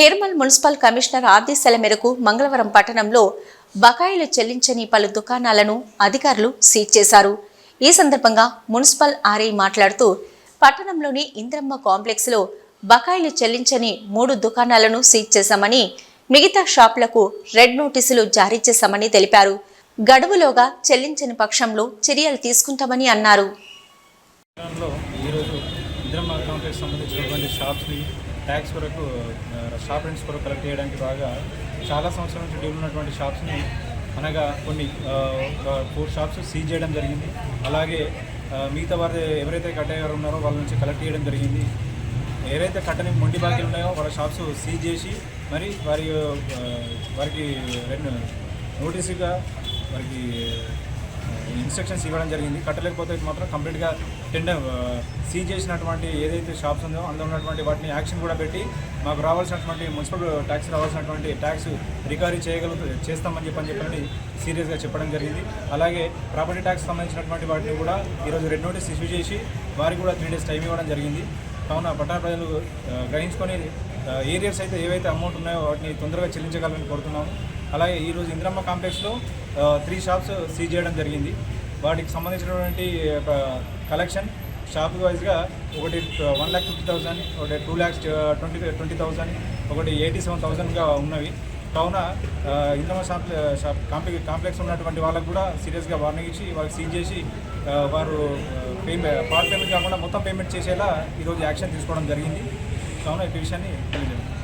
Nirmal municipal commissioner ఆదేశాల మేరకు మంగళవారం పట్టణంలో బకాయిలు చెల్లించని పలు దుకాణాలను అధికారులు సీజ్ చేశారు. ఈ సందర్భంగా మున్సిపల్ ఆర్ఐ మాట్లాడుతూ పట్టణంలోని ఇంద్రమ్మ కాంప్లెక్స్లో బకాయిలు చెల్లించని మూడు దుకాణాలను సీజ్ చేశామని మిగతా షాపులకు రెడ్ నోటీసులు జారీ చేశామని తెలిపారు. గడువులోగా చెల్లించని పక్షంలో చర్యలు తీసుకుంటామని అన్నారు. ఈరోజు ఇంద్రమ్మ కాంప్లెక్స్ సంబంధించినటువంటి షాప్స్ని ట్యాక్స్ కొరకు షాప్ రెంట్స్ కొరకు కలెక్ట్ చేయడానికి బాగా చాలా సంవత్సరాల నుంచి డీల్ ఉన్నటువంటి షాప్స్ని అనగా కొన్ని ఫోర్ షాప్స్ సీజ్ చేయడం జరిగింది. అలాగే మిగతా వారి ఎవరైతే కట్టేవారు ఉన్నారో వాళ్ళ నుంచి కలెక్ట్ చేయడం జరిగింది. ఏవైతే కట్టని మొండి బాకీలు ఉన్నాయో వాళ్ళ షాప్స్ సీజ్ చేసి మరి వారి వారికి రెండు నోటీసుగా వారికి ఇన్స్ట్రక్షన్స్ ఇవ్వడం జరిగింది. కట్టలేకపోతే మాత్రం కంప్లీట్గా టెండర్ సీజ్ చేసినటువంటి ఏదైతే షాప్స్ ఉందో అందులో ఉన్నటువంటి వాటిని యాక్షన్ కూడా పెట్టి మాకు రావాల్సినటువంటి మున్సిపల్ ట్యాక్స్ రావాల్సినటువంటి ట్యాక్స్ రికవరీ చేయగలుగుతూ చేస్తామని చెప్పని చెప్పని సీరియస్గా చెప్పడం జరిగింది. అలాగే ప్రాపర్టీ ట్యాక్స్ సంబంధించినటువంటి వాటిని కూడా ఈరోజు రెడ్ నోటీస్ ఇష్యూ చేసి వారికి కూడా త్రీ డేస్ టైం ఇవ్వడం జరిగింది. కావున పట్టణ ప్రజలు గ్రహించుకొని ఏరియాస్ అయితే ఏవైతే అమౌంట్ ఉన్నాయో వాటిని తొందరగా చెల్లించగలని కోరుతున్నాము. అలాగే ఈరోజు ఇంద్రమ్మ కాంప్లెక్స్లో త్రీ షాప్స్ సీజ్ చేయడం జరిగింది. వాటికి సంబంధించినటువంటి కలెక్షన్ షాప్ వైజ్గా ఒకటి వన్ ల్యాక్ ఫిఫ్టీ థౌసండ్ ఒకటి two lakhs twenty twenty thousand ఒకటి ఎయిటీ సెవెన్ థౌసండ్గా ఉన్నవి. కావున Indiramma Indiramma shop shop complex complex ఉన్నటువంటి వాళ్ళకు కూడా సీరియస్గా వార్నింగ్ ఇచ్చి వాళ్ళకి సీజ్ చేసి వారు పేమెంట్ పార్ట్ పేమెంట్ కాకుండా మొత్తం పేమెంట్ చేసేలా ఈరోజు యాక్షన్ తీసుకోవడం జరిగింది. তখন ওই পেশা যাবে